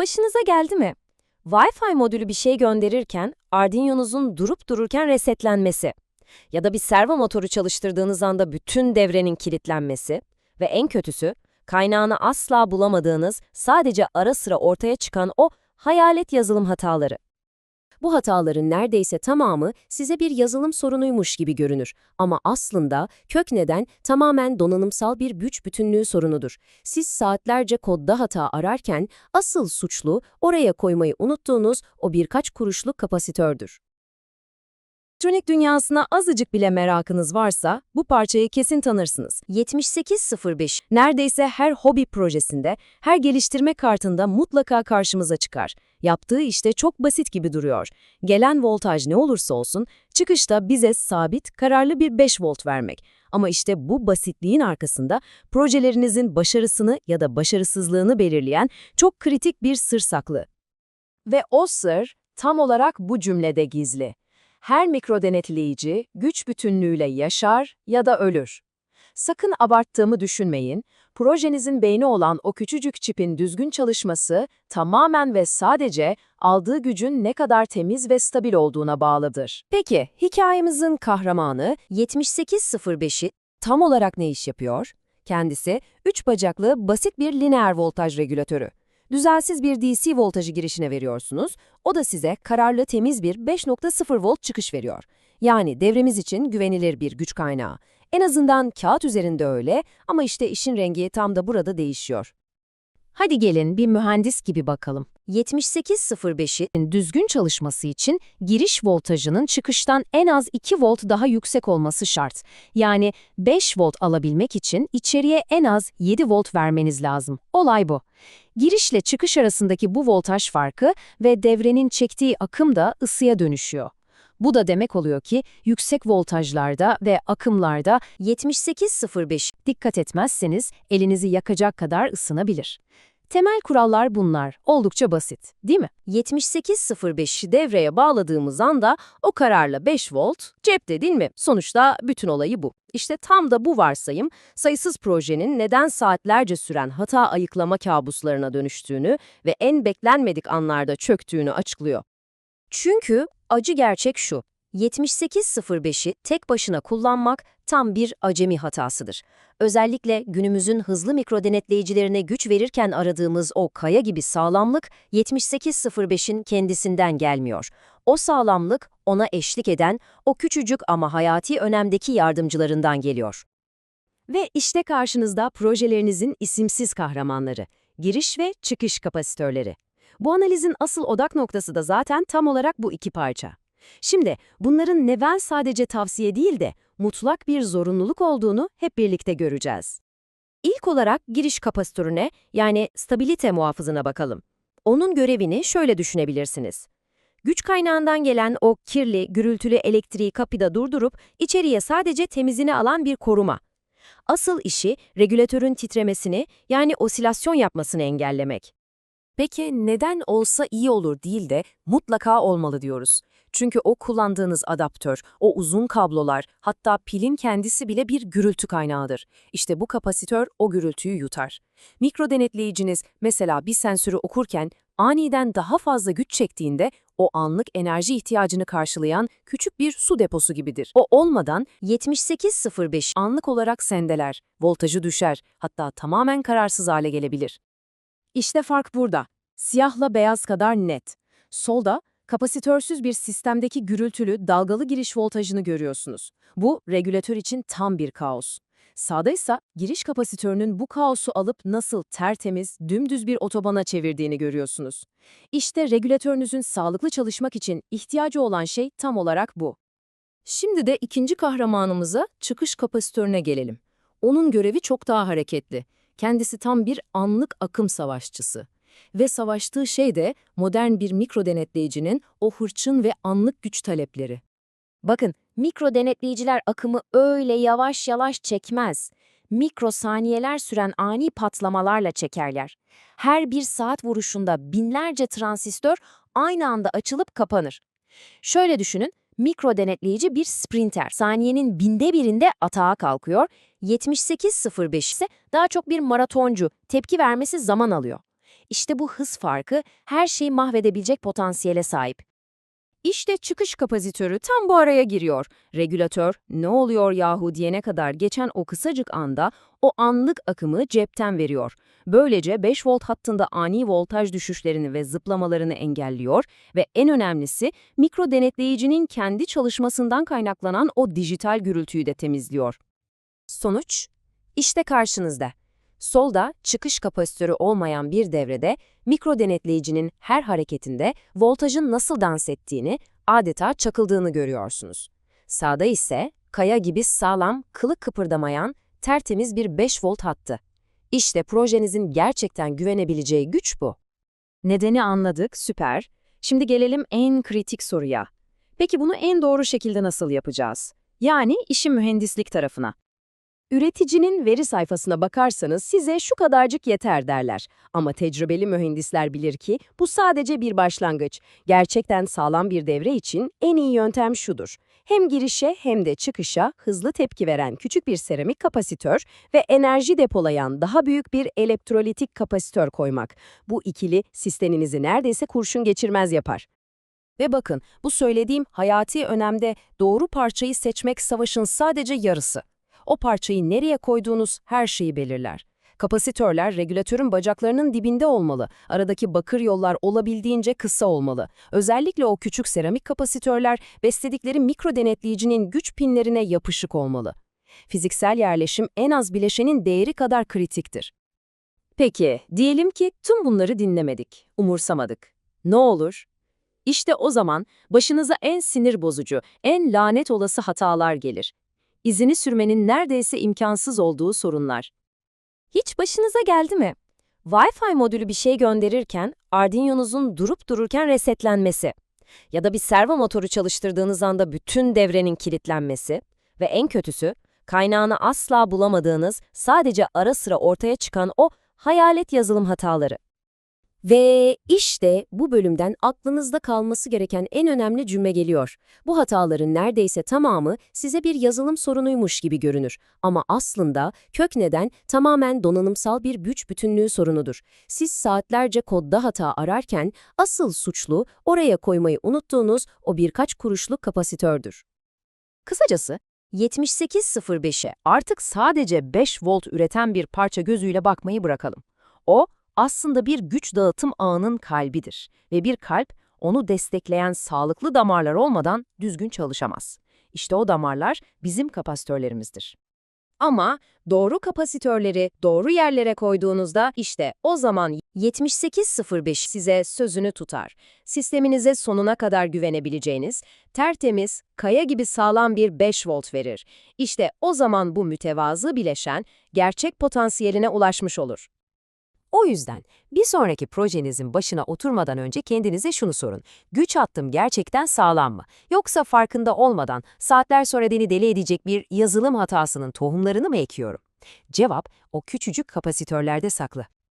başınıza geldi mi? Wi-Fi modülü bir şey gönderirken Arduino'nuzun durup dururken resetlenmesi ya da bir servo motoru çalıştırdığınız anda bütün devrenin kilitlenmesi ve en kötüsü kaynağını asla bulamadığınız sadece ara sıra ortaya çıkan o hayalet yazılım hataları. Bu hataların neredeyse tamamı size bir yazılım sorunuymuş gibi görünür ama aslında kök neden tamamen donanımsal bir güç bütünlüğü sorunudur. Siz saatlerce kodda hata ararken asıl suçlu oraya koymayı unuttuğunuz o birkaç kuruşluk kapasitördür. Elektronik dünyasına azıcık bile merakınız varsa bu parçayı kesin tanırsınız. 7805 neredeyse her hobi projesinde, her geliştirme kartında mutlaka karşımıza çıkar. Yaptığı işte çok basit gibi duruyor. Gelen voltaj ne olursa olsun çıkışta bize sabit, kararlı bir 5 volt vermek. Ama işte bu basitliğin arkasında projelerinizin başarısını ya da başarısızlığını belirleyen çok kritik bir sır saklı. Ve o sır tam olarak bu cümlede gizli. Her mikrodenetleyici güç bütünlüğüyle yaşar ya da ölür. Sakın abarttığımı düşünmeyin, projenizin beyni olan o küçücük çipin düzgün çalışması tamamen ve sadece aldığı gücün ne kadar temiz ve stabil olduğuna bağlıdır. Peki, hikayemizin kahramanı 7805'i tam olarak ne iş yapıyor? Kendisi, üç bacaklı basit bir lineer voltaj regülatörü. Düzensiz bir DC voltajı girişine veriyorsunuz, o da size kararlı temiz bir 5.0 volt çıkış veriyor. Yani devremiz için güvenilir bir güç kaynağı. En azından kağıt üzerinde öyle ama işte işin rengi tam da burada değişiyor. Hadi gelin bir mühendis gibi bakalım. 7805'in düzgün çalışması için giriş voltajının çıkıştan en az 2 volt daha yüksek olması şart. Yani 5 volt alabilmek için içeriye en az 7 volt vermeniz lazım. Olay bu. Girişle çıkış arasındaki bu voltaj farkı ve devrenin çektiği akım da ısıya dönüşüyor. Bu da demek oluyor ki yüksek voltajlarda ve akımlarda 7805 dikkat etmezseniz elinizi yakacak kadar ısınabilir. Temel kurallar bunlar. Oldukça basit, değil mi? 7805'i devreye bağladığımız anda o kararla 5 volt cepte değil mi? Sonuçta bütün olayı bu. İşte tam da bu varsayım, sayısız projenin neden saatlerce süren hata ayıklama kabuslarına dönüştüğünü ve en beklenmedik anlarda çöktüğünü açıklıyor. Çünkü acı gerçek şu, 7805'i tek başına kullanmak tam bir acemi hatasıdır. Özellikle günümüzün hızlı mikrodenetleyicilerine güç verirken aradığımız o kaya gibi sağlamlık 7805'in kendisinden gelmiyor. O sağlamlık ona eşlik eden o küçücük ama hayati önemdeki yardımcılarından geliyor. Ve işte karşınızda projelerinizin isimsiz kahramanları, giriş ve çıkış kapasitörleri. Bu analizin asıl odak noktası da zaten tam olarak bu iki parça. Şimdi bunların neden sadece tavsiye değil de mutlak bir zorunluluk olduğunu hep birlikte göreceğiz. İlk olarak giriş kapasitörüne yani stabilite muhafızına bakalım. Onun görevini şöyle düşünebilirsiniz. Güç kaynağından gelen o kirli, gürültülü elektriği kapıda durdurup içeriye sadece temizini alan bir koruma. Asıl işi regülatörün titremesini yani osilasyon yapmasını engellemek. Peki neden olsa iyi olur değil de mutlaka olmalı diyoruz? Çünkü o kullandığınız adaptör, o uzun kablolar, hatta pilin kendisi bile bir gürültü kaynağıdır. İşte bu kapasitör o gürültüyü yutar. Mikro denetleyiciniz mesela bir sensörü okurken aniden daha fazla güç çektiğinde o anlık enerji ihtiyacını karşılayan küçük bir su deposu gibidir. O olmadan 7805 anlık olarak sendeler, voltajı düşer, hatta tamamen kararsız hale gelebilir. İşte fark burada. Siyahla beyaz kadar net. Solda kapasitörsüz bir sistemdeki gürültülü, dalgalı giriş voltajını görüyorsunuz. Bu, regülatör için tam bir kaos. Sağda giriş kapasitörünün bu kaosu alıp nasıl tertemiz, dümdüz bir otobana çevirdiğini görüyorsunuz. İşte regülatörünüzün sağlıklı çalışmak için ihtiyacı olan şey tam olarak bu. Şimdi de ikinci kahramanımıza çıkış kapasitörüne gelelim. Onun görevi çok daha hareketli. Kendisi tam bir anlık akım savaşçısı. Ve savaştığı şey de modern bir mikro denetleyicinin o hırçın ve anlık güç talepleri. Bakın, mikro denetleyiciler akımı öyle yavaş yavaş çekmez. Mikrosaniyeler süren ani patlamalarla çekerler. Her bir saat vuruşunda binlerce transistör aynı anda açılıp kapanır. Şöyle düşünün, mikro denetleyici bir sprinter. Saniyenin binde birinde atağa kalkıyor. 78.05 ise daha çok bir maratoncu, tepki vermesi zaman alıyor. İşte bu hız farkı her şeyi mahvedebilecek potansiyele sahip. İşte çıkış kapasitörü tam bu araya giriyor. Regülatör ne oluyor yahu diyene kadar geçen o kısacık anda o anlık akımı cepten veriyor. Böylece 5 volt hattında ani voltaj düşüşlerini ve zıplamalarını engelliyor ve en önemlisi mikro denetleyicinin kendi çalışmasından kaynaklanan o dijital gürültüyü de temizliyor. Sonuç işte karşınızda. Solda çıkış kapasitörü olmayan bir devrede mikro denetleyicinin her hareketinde voltajın nasıl dans ettiğini, adeta çakıldığını görüyorsunuz. Sağda ise kaya gibi sağlam, kılık kıpırdamayan, tertemiz bir 5 volt hattı. İşte projenizin gerçekten güvenebileceği güç bu. Nedeni anladık, süper. Şimdi gelelim en kritik soruya. Peki bunu en doğru şekilde nasıl yapacağız? Yani işin mühendislik tarafına. Üreticinin veri sayfasına bakarsanız size şu kadarcık yeter derler. Ama tecrübeli mühendisler bilir ki bu sadece bir başlangıç. Gerçekten sağlam bir devre için en iyi yöntem şudur. Hem girişe hem de çıkışa hızlı tepki veren küçük bir seramik kapasitör ve enerji depolayan daha büyük bir elektrolitik kapasitör koymak. Bu ikili sisteminizi neredeyse kurşun geçirmez yapar. Ve bakın bu söylediğim hayati önemde doğru parçayı seçmek savaşın sadece yarısı. O parçayı nereye koyduğunuz her şeyi belirler. Kapasitörler regülatörün bacaklarının dibinde olmalı. Aradaki bakır yollar olabildiğince kısa olmalı. Özellikle o küçük seramik kapasitörler besledikleri mikro denetleyicinin güç pinlerine yapışık olmalı. Fiziksel yerleşim en az bileşenin değeri kadar kritiktir. Peki, diyelim ki tüm bunları dinlemedik, umursamadık. Ne olur? İşte o zaman başınıza en sinir bozucu, en lanet olası hatalar gelir izini sürmenin neredeyse imkansız olduğu sorunlar. Hiç başınıza geldi mi? Wi-Fi modülü bir şey gönderirken Arduino'nuzun durup dururken resetlenmesi ya da bir servo motoru çalıştırdığınız anda bütün devrenin kilitlenmesi ve en kötüsü kaynağını asla bulamadığınız sadece ara sıra ortaya çıkan o hayalet yazılım hataları. Ve işte bu bölümden aklınızda kalması gereken en önemli cümle geliyor. Bu hataların neredeyse tamamı size bir yazılım sorunuymuş gibi görünür. Ama aslında kök neden tamamen donanımsal bir güç bütünlüğü sorunudur. Siz saatlerce kodda hata ararken asıl suçlu oraya koymayı unuttuğunuz o birkaç kuruşluk kapasitördür. Kısacası 7805'e artık sadece 5 volt üreten bir parça gözüyle bakmayı bırakalım. O, aslında bir güç dağıtım ağının kalbidir ve bir kalp onu destekleyen sağlıklı damarlar olmadan düzgün çalışamaz. İşte o damarlar bizim kapasitörlerimizdir. Ama doğru kapasitörleri doğru yerlere koyduğunuzda işte o zaman 7805 size sözünü tutar. Sisteminize sonuna kadar güvenebileceğiniz, tertemiz, kaya gibi sağlam bir 5 volt verir. İşte o zaman bu mütevazı bileşen gerçek potansiyeline ulaşmış olur. O yüzden bir sonraki projenizin başına oturmadan önce kendinize şunu sorun. Güç hattım gerçekten sağlam mı? Yoksa farkında olmadan saatler sonra beni deli edecek bir yazılım hatasının tohumlarını mı ekiyorum? Cevap o küçücük kapasitörlerde saklı.